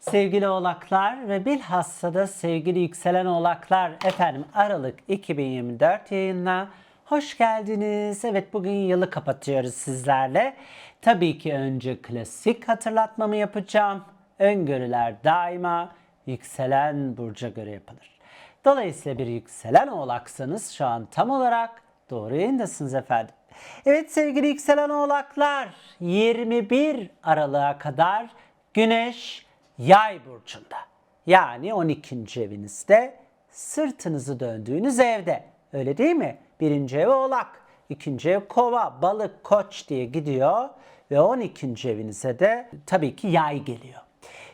Sevgili oğlaklar ve bilhassa da sevgili yükselen oğlaklar efendim Aralık 2024 yayınına hoş geldiniz. Evet bugün yılı kapatıyoruz sizlerle. Tabii ki önce klasik hatırlatmamı yapacağım. Öngörüler daima yükselen burca göre yapılır. Dolayısıyla bir yükselen oğlaksanız şu an tam olarak doğru yayındasınız efendim. Evet sevgili yükselen oğlaklar 21 Aralık'a kadar Güneş Yay burcunda. Yani 12. evinizde sırtınızı döndüğünüz evde. Öyle değil mi? Birinci ev oğlak, ikinci ev kova, balık, koç diye gidiyor. Ve 12. evinize de tabii ki yay geliyor.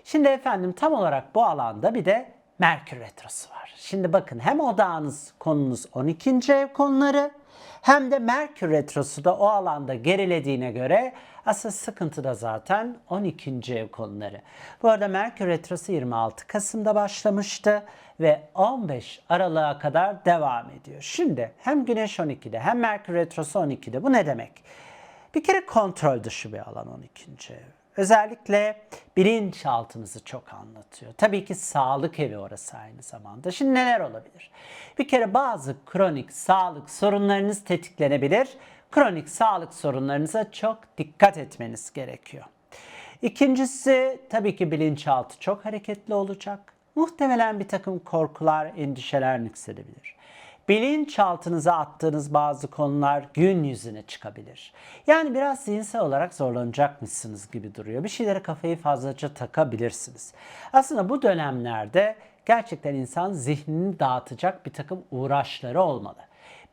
Şimdi efendim tam olarak bu alanda bir de Merkür Retrosu var. Şimdi bakın hem odağınız konunuz 12. ev konuları hem de Merkür Retrosu da o alanda gerilediğine göre asıl sıkıntı da zaten 12. ev konuları. Bu arada Merkür Retrosu 26 Kasım'da başlamıştı ve 15 Aralık'a kadar devam ediyor. Şimdi hem Güneş 12'de hem Merkür Retrosu 12'de bu ne demek? Bir kere kontrol dışı bir alan 12. ev. Özellikle bilinçaltımızı çok anlatıyor. Tabii ki sağlık evi orası aynı zamanda. Şimdi neler olabilir? Bir kere bazı kronik sağlık sorunlarınız tetiklenebilir. Kronik sağlık sorunlarınıza çok dikkat etmeniz gerekiyor. İkincisi tabii ki bilinçaltı çok hareketli olacak. Muhtemelen bir takım korkular, endişeler nüksedebilir bilinçaltınıza attığınız bazı konular gün yüzüne çıkabilir. Yani biraz zihinsel olarak zorlanacakmışsınız gibi duruyor. Bir şeylere kafayı fazlaca takabilirsiniz. Aslında bu dönemlerde gerçekten insan zihnini dağıtacak bir takım uğraşları olmalı.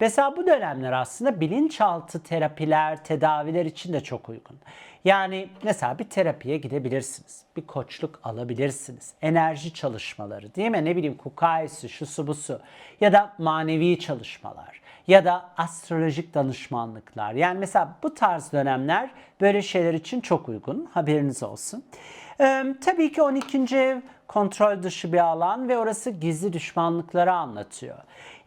Mesela bu dönemler aslında bilinçaltı terapiler, tedaviler için de çok uygun. Yani mesela bir terapiye gidebilirsiniz. Bir koçluk alabilirsiniz. Enerji çalışmaları değil mi? Ne bileyim kukayesi, şu su bu su. Ya da manevi çalışmalar. Ya da astrolojik danışmanlıklar. Yani mesela bu tarz dönemler böyle şeyler için çok uygun. Haberiniz olsun. Ee, tabii ki 12. ev kontrol dışı bir alan ve orası gizli düşmanlıkları anlatıyor.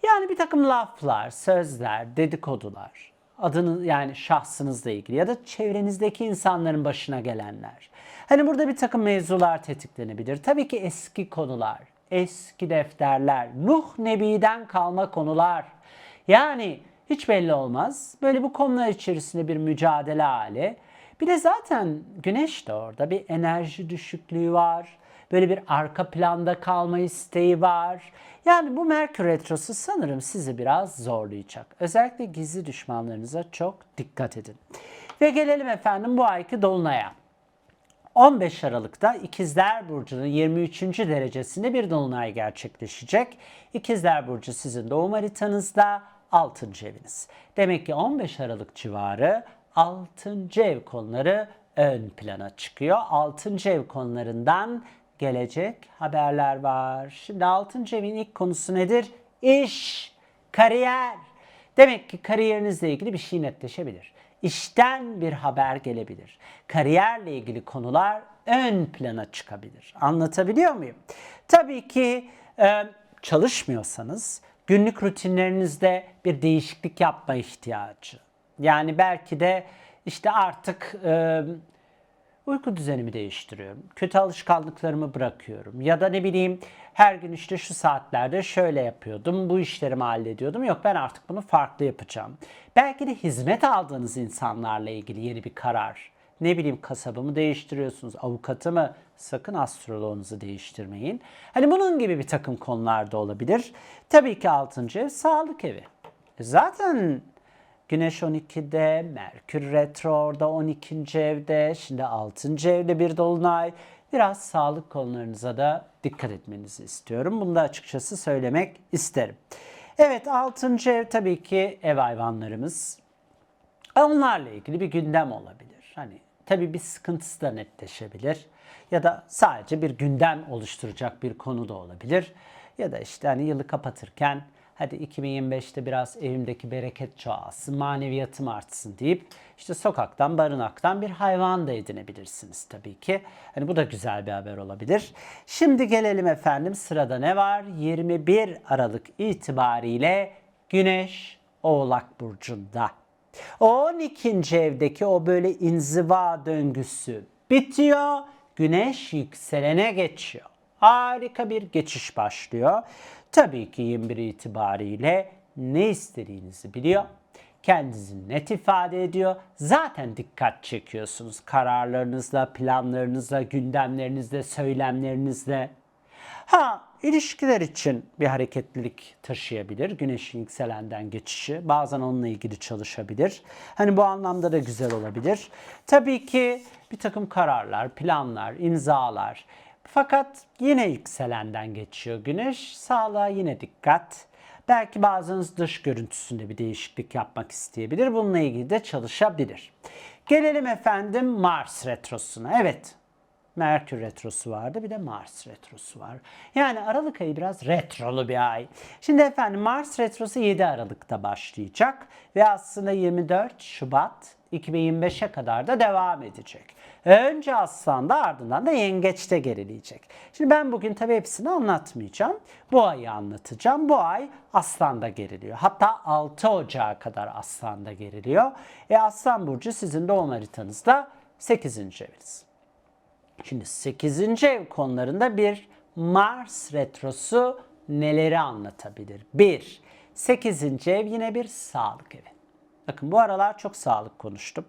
Yani bir takım laflar, sözler, dedikodular, adını yani şahsınızla ilgili ya da çevrenizdeki insanların başına gelenler. Hani burada bir takım mevzular tetiklenebilir. Tabii ki eski konular, eski defterler, Nuh Nebi'den kalma konular. Yani hiç belli olmaz. Böyle bu konular içerisinde bir mücadele hali. Bir de zaten güneş de orada bir enerji düşüklüğü var. Böyle bir arka planda kalma isteği var. Yani bu Merkür Retrosu sanırım sizi biraz zorlayacak. Özellikle gizli düşmanlarınıza çok dikkat edin. Ve gelelim efendim bu ayki Dolunay'a. 15 Aralık'ta İkizler Burcu'nun 23. derecesinde bir dolunay gerçekleşecek. İkizler Burcu sizin doğum haritanızda 6. eviniz. Demek ki 15 Aralık civarı 6. ev konuları ön plana çıkıyor. 6. ev konularından gelecek haberler var. Şimdi 6. evin ilk konusu nedir? İş, kariyer. Demek ki kariyerinizle ilgili bir şey netleşebilir. İşten bir haber gelebilir. Kariyerle ilgili konular ön plana çıkabilir. Anlatabiliyor muyum? Tabii ki e, çalışmıyorsanız günlük rutinlerinizde bir değişiklik yapma ihtiyacı. Yani belki de işte artık e, uyku düzenimi değiştiriyorum. Kötü alışkanlıklarımı bırakıyorum. Ya da ne bileyim her gün işte şu saatlerde şöyle yapıyordum, bu işlerimi hallediyordum. Yok ben artık bunu farklı yapacağım. Belki de hizmet aldığınız insanlarla ilgili yeni bir karar. Ne bileyim kasabımı değiştiriyorsunuz, avukatı mı? Sakın astroloğunuzu değiştirmeyin. Hani bunun gibi bir takım konularda olabilir. Tabii ki 6. ev sağlık evi. Zaten Güneş 12'de, Merkür Retro orada 12. evde, şimdi 6. evde bir dolunay. Biraz sağlık konularınıza da dikkat etmenizi istiyorum. Bunu da açıkçası söylemek isterim. Evet 6. ev tabii ki ev hayvanlarımız. Onlarla ilgili bir gündem olabilir. Hani tabii bir sıkıntısı da netleşebilir. Ya da sadece bir gündem oluşturacak bir konu da olabilir. Ya da işte hani yılı kapatırken hadi 2025'te biraz evimdeki bereket çoğalsın, maneviyatım artsın deyip işte sokaktan, barınaktan bir hayvan da edinebilirsiniz tabii ki. Hani bu da güzel bir haber olabilir. Şimdi gelelim efendim sırada ne var? 21 Aralık itibariyle Güneş Oğlak Burcu'nda. O 12. evdeki o böyle inziva döngüsü bitiyor. Güneş yükselene geçiyor. Harika bir geçiş başlıyor. Tabii ki 21 itibariyle ne istediğinizi biliyor. Kendinizi net ifade ediyor. Zaten dikkat çekiyorsunuz kararlarınızla, planlarınızla, gündemlerinizle, söylemlerinizle. Ha ilişkiler için bir hareketlilik taşıyabilir. Güneşin yükselenden geçişi. Bazen onunla ilgili çalışabilir. Hani bu anlamda da güzel olabilir. Tabii ki bir takım kararlar, planlar, imzalar. Fakat yine yükselenden geçiyor güneş. Sağlığa yine dikkat. Belki bazınız dış görüntüsünde bir değişiklik yapmak isteyebilir. Bununla ilgili de çalışabilir. Gelelim efendim Mars retrosuna. Evet, Merkür retrosu vardı bir de Mars retrosu var. Yani Aralık ayı biraz retrolu bir ay. Şimdi efendim Mars retrosu 7 Aralık'ta başlayacak ve aslında 24 Şubat 2025'e kadar da devam edecek. Önce Aslan'da ardından da Yengeç'te gerileyecek. Şimdi ben bugün tabii hepsini anlatmayacağım. Bu ayı anlatacağım. Bu ay Aslan'da geriliyor. Hatta 6 Ocağı kadar Aslan'da geriliyor. E Aslan Burcu sizin doğum haritanızda 8. eviniz. Şimdi 8. ev konularında bir Mars retrosu neleri anlatabilir? 1. 8. ev yine bir sağlık evi. Bakın bu aralar çok sağlık konuştum.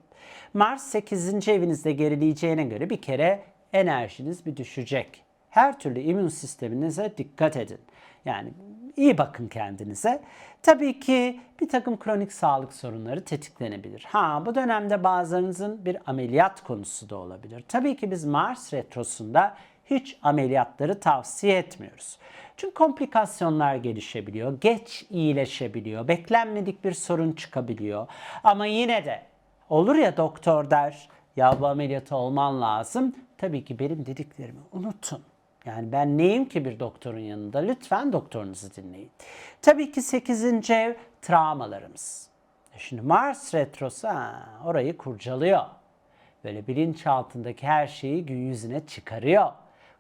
Mars 8. evinizde gerileyeceğine göre bir kere enerjiniz bir düşecek. Her türlü immün sisteminize dikkat edin. Yani iyi bakın kendinize. Tabii ki bir takım kronik sağlık sorunları tetiklenebilir. Ha bu dönemde bazılarınızın bir ameliyat konusu da olabilir. Tabii ki biz Mars retrosunda hiç ameliyatları tavsiye etmiyoruz. Çünkü komplikasyonlar gelişebiliyor, geç iyileşebiliyor, beklenmedik bir sorun çıkabiliyor. Ama yine de olur ya doktor der, ya bu ameliyatı olman lazım. Tabii ki benim dediklerimi unutun. Yani ben neyim ki bir doktorun yanında? Lütfen doktorunuzu dinleyin. Tabii ki 8. ev travmalarımız. E Şimdi Mars retrosu ha, orayı kurcalıyor. Böyle bilinçaltındaki her şeyi gün yüzüne çıkarıyor.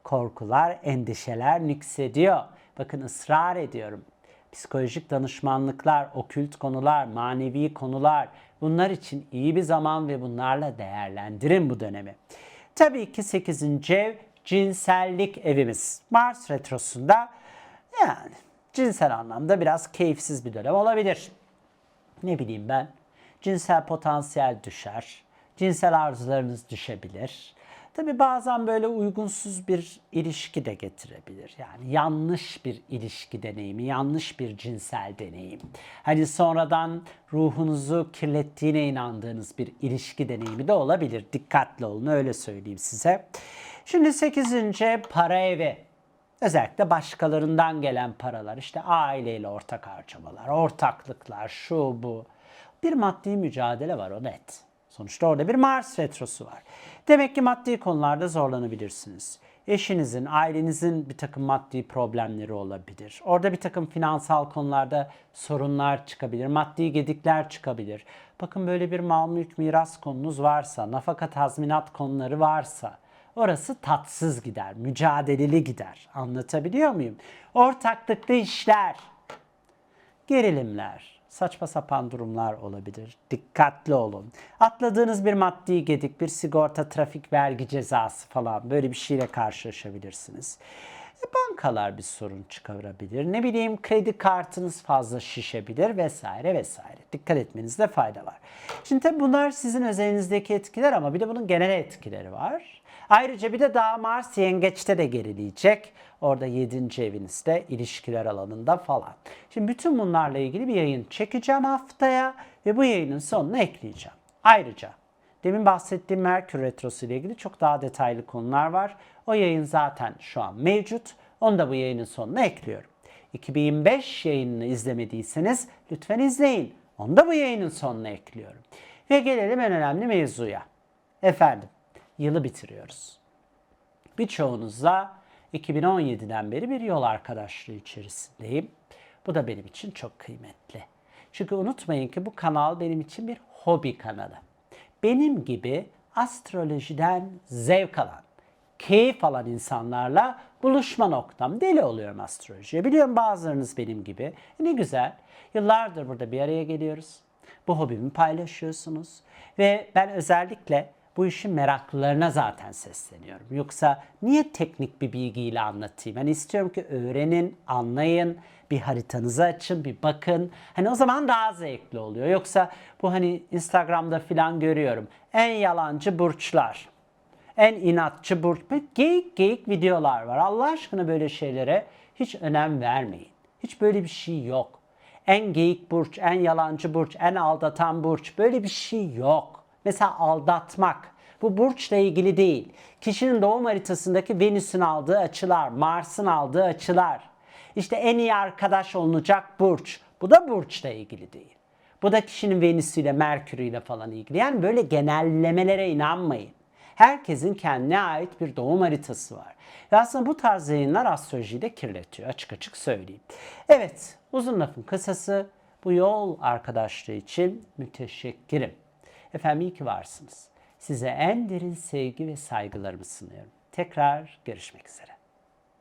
Korkular, endişeler nüksediyor. Bakın ısrar ediyorum. Psikolojik danışmanlıklar, okült konular, manevi konular bunlar için iyi bir zaman ve bunlarla değerlendirin bu dönemi. Tabii ki 8. ev cinsellik evimiz. Mars retrosunda yani cinsel anlamda biraz keyifsiz bir dönem olabilir. Ne bileyim ben cinsel potansiyel düşer. Cinsel arzularınız düşebilir. Tabi bazen böyle uygunsuz bir ilişki de getirebilir. Yani yanlış bir ilişki deneyimi, yanlış bir cinsel deneyim. Hani sonradan ruhunuzu kirlettiğine inandığınız bir ilişki deneyimi de olabilir. Dikkatli olun öyle söyleyeyim size. Şimdi 8. para evi. Özellikle başkalarından gelen paralar, işte aileyle ortak harcamalar, ortaklıklar, şu bu. Bir maddi mücadele var o net. Sonuçta orada bir Mars retrosu var. Demek ki maddi konularda zorlanabilirsiniz. Eşinizin, ailenizin bir takım maddi problemleri olabilir. Orada bir takım finansal konularda sorunlar çıkabilir, maddi gedikler çıkabilir. Bakın böyle bir mal mülk miras konunuz varsa, nafaka tazminat konuları varsa, orası tatsız gider, mücadeleli gider. Anlatabiliyor muyum? Ortaklıklı işler, gerilimler, saçma sapan durumlar olabilir. Dikkatli olun. Atladığınız bir maddi gedik, bir sigorta, trafik vergi cezası falan böyle bir şeyle karşılaşabilirsiniz. E, bankalar bir sorun çıkarabilir. Ne bileyim kredi kartınız fazla şişebilir vesaire vesaire. Dikkat etmenizde fayda var. Şimdi tabii bunlar sizin özelinizdeki etkiler ama bir de bunun genel etkileri var. Ayrıca bir de daha Mars yengeçte de gerileyecek. Orada 7. evinizde ilişkiler alanında falan. Şimdi bütün bunlarla ilgili bir yayın çekeceğim haftaya ve bu yayının sonuna ekleyeceğim. Ayrıca demin bahsettiğim Merkür Retrosu ile ilgili çok daha detaylı konular var. O yayın zaten şu an mevcut. Onu da bu yayının sonuna ekliyorum. 2025 yayınını izlemediyseniz lütfen izleyin. Onu da bu yayının sonuna ekliyorum. Ve gelelim en önemli mevzuya. Efendim, yılı bitiriyoruz. Birçoğunuzla 2017'den beri bir yol arkadaşlığı içerisindeyim. Bu da benim için çok kıymetli. Çünkü unutmayın ki bu kanal benim için bir hobi kanalı. Benim gibi astrolojiden zevk alan, keyif alan insanlarla buluşma noktam. Deli oluyorum astrolojiye. Biliyorum bazılarınız benim gibi. E ne güzel. Yıllardır burada bir araya geliyoruz. Bu hobimi paylaşıyorsunuz. Ve ben özellikle bu işin meraklılarına zaten sesleniyorum. Yoksa niye teknik bir bilgiyle anlatayım? Hani istiyorum ki öğrenin, anlayın, bir haritanızı açın, bir bakın. Hani o zaman daha zevkli oluyor. Yoksa bu hani Instagram'da falan görüyorum. En yalancı burçlar. En inatçı burç. Geyik geyik videolar var. Allah aşkına böyle şeylere hiç önem vermeyin. Hiç böyle bir şey yok. En geyik burç, en yalancı burç, en aldatan burç. Böyle bir şey yok. Mesela aldatmak. Bu burçla ilgili değil. Kişinin doğum haritasındaki Venüs'ün aldığı açılar, Mars'ın aldığı açılar. İşte en iyi arkadaş olunacak burç. Bu da burçla ilgili değil. Bu da kişinin Venüs'üyle, Merkür'üyle falan ilgili. Yani böyle genellemelere inanmayın. Herkesin kendine ait bir doğum haritası var. Ve aslında bu tarz yayınlar astrolojiyi de kirletiyor. Açık açık söyleyeyim. Evet, uzun lafın kısası bu yol arkadaşlığı için müteşekkirim. Efendim iyi ki varsınız. Size en derin sevgi ve saygılarımı sunuyorum. Tekrar görüşmek üzere.